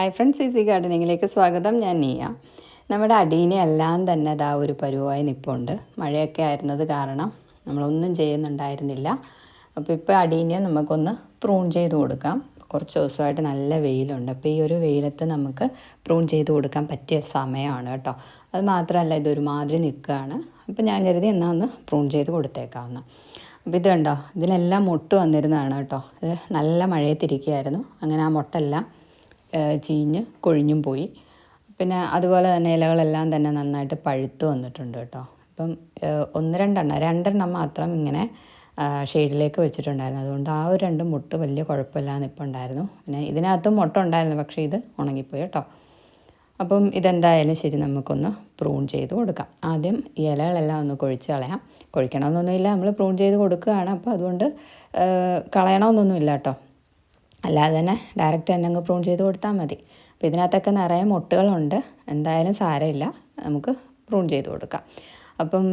Hi friends easy ഗാർഡനിങ്ങിലേക്ക് സ്വാഗതം. ഞാൻ നീയ. നമ്മുടെ അടീനെ എല്ലാം തന്നെ അതാ ഒരു പരുവായി നിൽപ്പുണ്ട് മഴയൊക്കെ ആയിരുന്നത് കാരണം നമ്മളൊന്നും ചെയ്യുന്നുണ്ടായിരുന്നില്ല. അപ്പോൾ ഇപ്പോൾ അടീനെ നമുക്കൊന്ന് പ്രൂൺ ചെയ്ത് കൊടുക്കാം. കുറച്ച് ദിവസമായിട്ട് നല്ല വെയിലുണ്ട്. അപ്പോൾ ഈ ഒരു വെയിലത്ത് നമുക്ക് പ്രൂൺ ചെയ്ത് കൊടുക്കാൻ പറ്റിയ സമയമാണ് കേട്ടോ. അത് മാത്രമല്ല ഇതൊരുമാതിരി നിൽക്കുകയാണ് അപ്പോൾ ഞാൻ കരുതി എന്നാൽ ഒന്ന് പ്രൂൺ ചെയ്ത് കൊടുത്തേക്കാമെന്ന് അപ്പോൾ ഇത് കണ്ടോ ഇതിലെല്ലാം മുട്ട് വന്നിരുന്നതാണ് കേട്ടോ. ഇത് നല്ല മഴയത്തിരിക്കുകയായിരുന്നു അങ്ങനെ ആ മുട്ടെല്ലാം ചീഞ്ഞ് കൊഴിഞ്ഞും പോയി. പിന്നെ അതുപോലെ തന്നെ ഇലകളെല്ലാം തന്നെ നന്നായിട്ട് പഴുത്ത് വന്നിട്ടുണ്ട് കേട്ടോ. അപ്പം ഒന്ന് രണ്ടെണ്ണം രണ്ടെണ്ണം മാത്രം ഇങ്ങനെ ഷെയ്ഡിലേക്ക് വെച്ചിട്ടുണ്ടായിരുന്നു. അതുകൊണ്ട് ആ ഒരു രണ്ട് മുട്ട് വലിയ കുഴപ്പമില്ലാന്ന് ഇപ്പോൾ ഉണ്ടായിരുന്നു. പിന്നെ ഇതിനകത്തും മുട്ട ഉണ്ടായിരുന്നു പക്ഷേ ഇത് ഉണങ്ങിപ്പോയി കേട്ടോ. അപ്പം ഇതെന്തായാലും ശരി നമുക്കൊന്ന് പ്രൂൺ ചെയ്ത് കൊടുക്കാം. ആദ്യം ഇലകളെല്ലാം ഒന്ന് കൊഴിച്ച് കളയാം. കൊഴിക്കണമെന്നൊന്നുമില്ല നമ്മൾ പ്രൂൺ ചെയ്ത് കൊടുക്കുകയാണ്. അപ്പോൾ അതുകൊണ്ട് കളയണമെന്നൊന്നുമില്ല കേട്ടോ. അല്ലാതെ തന്നെ ഡയറക്റ്റ് തന്നെ അങ്ങ് പ്രൂൺ ചെയ്ത് കൊടുത്താൽ മതി. അപ്പോൾ ഇതിനകത്തൊക്കെ നിറയെ മുട്ടുകളുണ്ട്. എന്തായാലും സാരമില്ല. നമുക്ക് പ്രൂൺ ചെയ്ത് കൊടുക്കാം. അപ്പം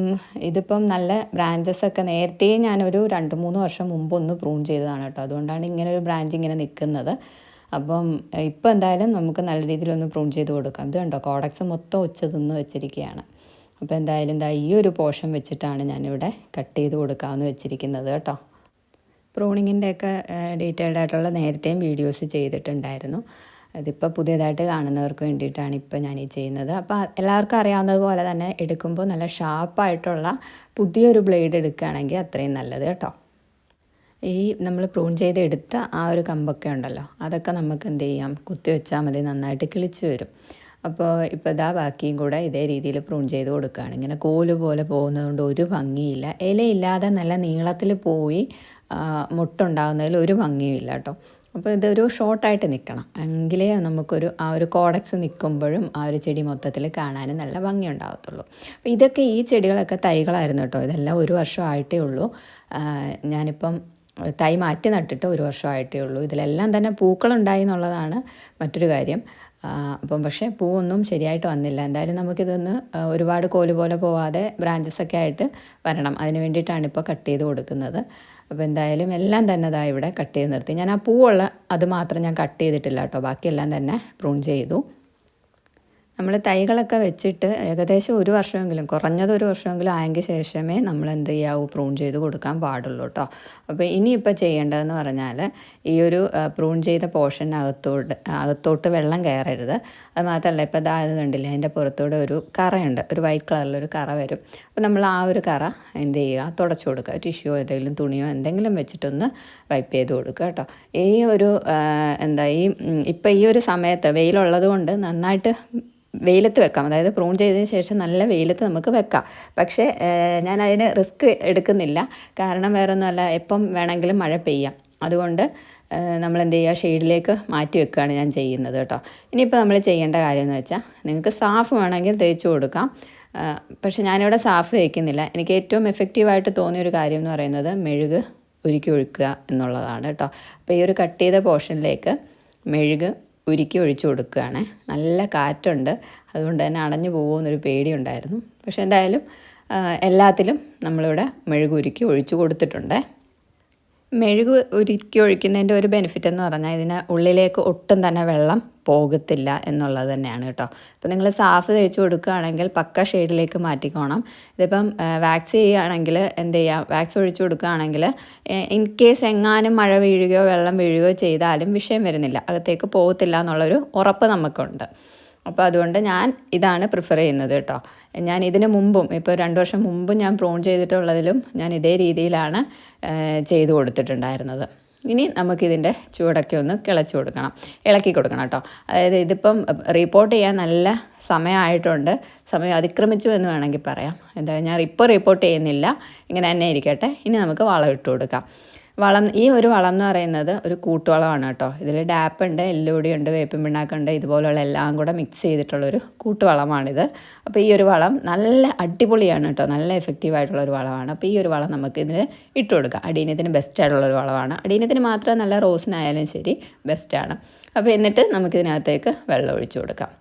ഇതിപ്പം നല്ല ബ്രാഞ്ചസ് ഒക്കെ നേരത്തെ ഞാനൊരു രണ്ട് മൂന്ന് വർഷം മുമ്പ് ഒന്ന് പ്രൂൺ ചെയ്തതാണ് കേട്ടോ. അതുകൊണ്ടാണ് ഇങ്ങനെ ഒരു ബ്രാഞ്ച് ഇങ്ങനെ നിൽക്കുന്നത്. അപ്പം ഇപ്പം എന്തായാലും നമുക്ക് നല്ല രീതിയിൽ ഒന്ന് പ്രൂൺ ചെയ്ത് കൊടുക്കാം. ഇത് കണ്ടോ? കോഡക്സ് മൊത്തം ഉച്ച തിന്ന് വെച്ചിരിക്കുകയാണ്. അപ്പോൾ എന്തായാലും എന്താ ഈ ഒരു പോർഷൻ വെച്ചിട്ടാണ് ഞാനിവിടെ കട്ട് ചെയ്ത് കൊടുക്കാമെന്ന് വെച്ചിരിക്കുന്നത് കേട്ടോ. പ്രൂണിങ്ങിന്റെ ഒക്കെ ഡീറ്റെയിൽഡ് ആയിട്ടുള്ള നേരത്തെയും വീഡിയോസ് ചെയ്തിട്ടുണ്ടായിരുന്നു. അതിപ്പോൾ പുതിയതായിട്ട് കാണുന്നവർക്ക് വേണ്ടിയിട്ടാണ് ഇപ്പോൾ ഞാൻ ഈ ചെയ്യുന്നത്. അപ്പോൾ എല്ലാവർക്കും അറിയാവുന്നതുപോലെ തന്നെ എടുക്കുമ്പോൾ നല്ല ഷാർപ്പായിട്ടുള്ള പുതിയൊരു ബ്ലേഡ് എടുക്കുകയാണെങ്കിൽ അത്രയും നല്ലത് കേട്ടോ. ഈ നമ്മൾ പ്രൂൺ ചെയ്ത് എടുത്ത ആ ഒരു കമ്പൊക്കെ ഉണ്ടല്ലോ അതൊക്കെ നമുക്ക് എന്ത് ചെയ്യാം? കുത്തി വെച്ചാൽ മതി നന്നായിട്ട് കിളിച്ച് വരും. അപ്പോൾ ഇപ്പോൾ ഇതാ ബാക്കിയും കൂടെ ഇതേ രീതിയിൽ പ്രൂൺ ചെയ്ത് കൊടുക്കുകയാണ് ഇങ്ങനെ കോൽ പോലെ പോകുന്നതുകൊണ്ട് ഒരു ഭംഗിയില്ല. ഇലയില്ലാതെ നല്ല നീളത്തിൽ പോയി മുട്ടുണ്ടാകുന്നതിൽ ഒരു ഭംഗിയുമില്ല കേട്ടോ. അപ്പോൾ ഇതൊരു ഷോർട്ടായിട്ട് നിൽക്കണം എങ്കിലേ നമുക്കൊരു ആ ഒരു കോഡക്സ് നിൽക്കുമ്പോഴും ആ ഒരു ചെടി മൊത്തത്തിൽ കാണാനും നല്ല ഭംഗി ഉണ്ടാകത്തുള്ളൂ അപ്പോൾ ഇതൊക്കെ ഈ ചെടികളൊക്കെ തൈകളായിരുന്നു കേട്ടോ. ഇതെല്ലാം ഒരു വർഷമായിട്ടേ ഉള്ളൂ. ഞാനിപ്പം തൈ മാറ്റി നട്ടിട്ട് ഒരു വർഷമായിട്ടേ ഉള്ളൂ. ഇതിലെല്ലാം തന്നെ പൂക്കളുണ്ടായി എന്നുള്ളതാണ് മറ്റൊരു കാര്യം. അപ്പം പക്ഷേ പൂവൊന്നും ശരിയായിട്ട് വന്നില്ല. എന്തായാലും നമുക്കിതൊന്ന് ഒരുപാട് കോൽ പോലെ പോവാതെ ബ്രാഞ്ചസ് ഒക്കെ ആയിട്ട് വരണം. അതിന് വേണ്ടിയിട്ടാണ് ഇപ്പോൾ കട്ട് ചെയ്ത് കൊടുക്കുന്നത്. അപ്പോൾ എന്തായാലും എല്ലാം തന്നെ ഇതാ ഇവിടെ കട്ട് ചെയ്ത് നിർത്തി. ഞാൻ ആ പൂവുള്ള അത് മാത്രം ഞാൻ കട്ട് ചെയ്തിട്ടില്ല കേട്ടോ. ബാക്കിയെല്ലാം തന്നെ പ്രൂൺ ചെയ്തു. നമ്മൾ തൈകളൊക്കെ വെച്ചിട്ട് ഏകദേശം ഒരു വർഷമെങ്കിലും കുറഞ്ഞത് ഒരു വർഷമെങ്കിലും ആയെങ്കിൽ ശേഷമേ നമ്മൾ എന്ത് ചെയ്യാവൂ പ്രൂൺ ചെയ്ത് കൊടുക്കാൻ പാടുള്ളൂ കേട്ടോ അപ്പോൾ ഇനിയിപ്പോൾ ചെയ്യേണ്ടതെന്ന് പറഞ്ഞാൽ ഈ ഒരു പ്രൂൺ ചെയ്ത പോർഷനകത്തോട്ട് അകത്തോട്ട് വെള്ളം കയറരുത്. അത് മാത്രമല്ല ഇപ്പോൾ ഇതാ ഇത് കണ്ടില്ലേ അതിന്റെ പുറത്തൂടെ ഒരു കറയുണ്ട്. ഒരു വൈറ്റ് കളറിലൊരു കറ വരും. അപ്പോൾ നമ്മൾ ആ ഒരു കറ എന്ത് ചെയ്യുക? തുടച്ചു കൊടുക്കുക. ടിഷ്യോ ഏതെങ്കിലും തുണിയോ എന്തെങ്കിലും വെച്ചിട്ടൊന്ന് വൈപ്പ് ചെയ്ത് കൊടുക്കുക കേട്ടോ ഈ ഒരു എന്താ ഈ ഇപ്പോൾ ഇപ്പം ഈ ഒരു സമയത്ത് വെയിലുള്ളത് കൊണ്ട് നന്നായിട്ട് വെയിലത്ത് വെക്കാം. അതായത് പ്രൂൺ ചെയ്തതിന് ശേഷം നല്ല വെയിലത്ത് നമുക്ക് വെക്കാം. പക്ഷേ ഞാൻ അതിന് റിസ്ക് എടുക്കുന്നില്ല. കാരണം വേറെ ഒന്നുമല്ല എപ്പം വേണമെങ്കിലും മഴ പെയ്യാം. അതുകൊണ്ട് നമ്മൾ എന്ത് ചെയ്യുക? ഷെയ്ഡിലേക്ക് മാറ്റി വെക്കുകയാണ് ഞാൻ ചെയ്യുന്നത് കേട്ടോ. ഇനിയിപ്പോൾ നമ്മൾ ചെയ്യേണ്ട കാര്യം എന്ന് വെച്ചാൽ നിങ്ങൾക്ക് സാഫ് വേണമെങ്കിൽ തേച്ച് കൊടുക്കാം. പക്ഷേ ഞാനിവിടെ സാഫ് തേക്കുന്നില്ല. എനിക്ക് ഏറ്റവും എഫക്റ്റീവായിട്ട് തോന്നിയ ഒരു കാര്യം എന്ന് പറയുന്നത് മെഴുക് ഉരുക്കി ഒഴുക്കുക എന്നുള്ളതാണ് കേട്ടോ. അപ്പോൾ ഈ ഒരു കട്ട് ചെയ്ത പോർഷനിലേക്ക് മെഴുക് ഉരുക്കി ഒഴിച്ചു കൊടുക്കുകയാണ്. നല്ല കാറ്റുണ്ട്. അതുകൊണ്ട് തന്നെ അടഞ്ഞു പോകുമെന്നൊരു പേടിയുണ്ടായിരുന്നു. പക്ഷെ എന്തായാലും എല്ലാത്തിലും നമ്മളിവിടെ മെഴുകുരുക്കി ഒഴിച്ചു കൊടുത്തിട്ടുണ്ട്. മെഴുക് ഉരുക്കി ഒഴിക്കുന്നതിന്റെ ഒരു ബെനിഫിറ്റ് എന്ന് പറഞ്ഞാൽ ഇതിന് ഉള്ളിലേക്ക് ഒട്ടും തന്നെ വെള്ളം പോകത്തില്ല എന്നുള്ളത് തന്നെയാണ് കേട്ടോ. അപ്പോൾ നിങ്ങൾ സാഫ് തേച്ച് കൊടുക്കുകയാണെങ്കിൽ പക്ക ഷെയ്ഡിലേക്ക് മാറ്റിക്കോണം. ഇതിപ്പം വാക്സ് ചെയ്യുകയാണെങ്കിൽ എന്ത് ചെയ്യുക വാക്സ് ഒഴിച്ചു കൊടുക്കുകയാണെങ്കിൽ ഇൻ കേസ് എങ്ങാനും മഴ വീഴുകയോ വെള്ളം വീഴുകയോ ചെയ്താലും വിഷയം വരുന്നില്ല. അകത്തേക്ക് പോകത്തില്ല എന്നുള്ളൊരു ഉറപ്പ് നമുക്കുണ്ട്. അപ്പോൾ അതുകൊണ്ട് ഞാൻ ഇതാണ് പ്രിഫർ ചെയ്യുന്നത് കേട്ടോ. ഞാൻ ഇതിന് മുമ്പും ഇപ്പോൾ രണ്ട് വർഷം മുമ്പും ഞാൻ പ്രോൺ ചെയ്തിട്ടുള്ളതിലും ഞാൻ ഇതേ രീതിയിലാണ് ചെയ്തു കൊടുത്തിട്ടുണ്ടായിരുന്നത്. ഇനി നമുക്കിതിന്റെ ചൂടൊക്കെ ഒന്ന് കിളച്ചു കൊടുക്കണം. ഇളക്കി കൊടുക്കണം കേട്ടോ. അതായത് ഇതിപ്പം റിപ്പോർട്ട് ചെയ്യാൻ നല്ല സമയമായിട്ടുണ്ട്. സമയം അതിക്രമിച്ചു എന്ന് വേണമെങ്കിൽ പറയാം. എന്താ ഞാൻ ഇപ്പോൾ റിപ്പോർട്ട് ചെയ്യുന്നില്ല. ഇങ്ങനെ തന്നെ ഇരിക്കട്ടെ. ഇനി നമുക്ക് വളം ഇട്ട് കൊടുക്കാം. വളം ഈ ഒരു വളം എന്ന് പറയുന്നത് ഒരു കൂട്ടുവളമാണ് കേട്ടോ. ഇതിൽ ഡാപ്പ് ഉണ്ട് എല്ലുപൊടി ഉണ്ട് വേപ്പിൻ പിണ്ണാക്കുണ്ട് ഇതുപോലുള്ള എല്ലാം കൂടെ മിക്സ് ചെയ്തിട്ടുള്ളൊരു കൂട്ടുവളമാണിത്. അപ്പോൾ ഈ ഒരു വളം നല്ല അടിപൊളിയാണ് കേട്ടോ. നല്ല എഫക്റ്റീവ് ആയിട്ടുള്ള ഒരു വളമാണ്. അപ്പോൾ ഈ ഒരു വളം നമുക്ക് ഇതിന് ഇട്ട് കൊടുക്കാം. അടീനത്തിന് ബെസ്റ്റ് ആയിട്ടുള്ള ഒരു വളമാണ്. അടീനത്തിന് മാത്രം നല്ല റോസിനായാലും ശരി ബെസ്റ്റാണ് അപ്പോൾ എന്നിട്ട് നമുക്കിതിനകത്തേക്ക് വെള്ളം ഒഴിച്ചു കൊടുക്കാം.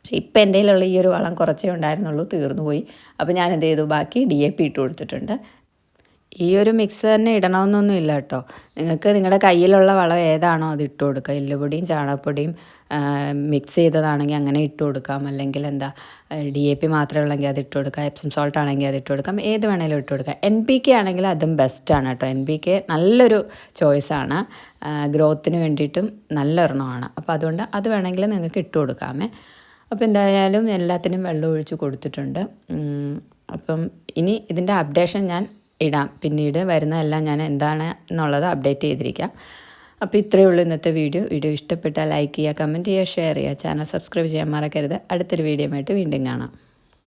പക്ഷേ ഇപ്പം എന്റെ കയ്യിലുള്ള ഈ ഒരു വളം കുറച്ചേ ഉണ്ടായിരുന്നുള്ളൂ തീർന്നു പോയി. അപ്പോൾ ഞാൻ എന്ത് ചെയ്തു? ബാക്കി ഡി എ പി ഇട്ട് കൊടുത്തിട്ടുണ്ട്. ഈ ഒരു മിക്സ് തന്നെ ഇടണമെന്നൊന്നും ഇല്ല കേട്ടോ. നിങ്ങൾക്ക് നിങ്ങളുടെ കയ്യിലുള്ള വളം ഏതാണോ അത് ഇട്ട് കൊടുക്കുക. എല്ലുപൊടിയും ചാണകപ്പൊടിയും മിക്സ് ചെയ്തതാണെങ്കിൽ അങ്ങനെ ഇട്ട് കൊടുക്കാം. അല്ലെങ്കിൽ എന്താ ഡി എ പി മാത്രമേ ഉള്ളെങ്കിൽ അത് ഇട്ട് കൊടുക്കാം. എപ്സം സോൾട്ട് ആണെങ്കിൽ അത് ഇട്ട് കൊടുക്കാം. ഏത് വേണേലും ഇട്ട് കൊടുക്കാം. എൻ പി കെ ആണെങ്കിൽ അതും ബെസ്റ്റാണ് കേട്ടോ. എൻ പി കെ നല്ലൊരു ചോയ്സാണ് ഗ്രോത്തിന് വേണ്ടിയിട്ടും നല്ലൊരെണ്ണമാണ്. അപ്പോൾ അതുകൊണ്ട് അത് വേണമെങ്കിൽ നിങ്ങൾക്ക് ഇട്ട് കൊടുക്കാമേ. അപ്പോൾ എന്തായാലും എല്ലാത്തിനും വെള്ളം ഒഴിച്ച് കൊടുത്തിട്ടുണ്ട്. അപ്പം ഇനി ഇതിന്റെ അപ്ഡേഷൻ ഞാൻ ഇടാം. പിന്നീട് വരുന്നതെല്ലാം ഞാൻ എന്താണ് എന്നുള്ളത് അപ്ഡേറ്റ് ചെയ്തിരിക്കാം. അപ്പോൾ ഇത്രയേ ഉള്ളൂ ഇന്നത്തെ വീഡിയോ. വീഡിയോ ഇഷ്ടപ്പെട്ടാൽ ലൈക്ക് ചെയ്യുക കമന്റ് ചെയ്യുക ഷെയർ ചെയ്യുക. ചാനൽ സബ്സ്ക്രൈബ് ചെയ്യാൻ മറക്കരുത്. അടുത്തൊരു വീഡിയോ ആയിട്ട് വീണ്ടും കാണാം.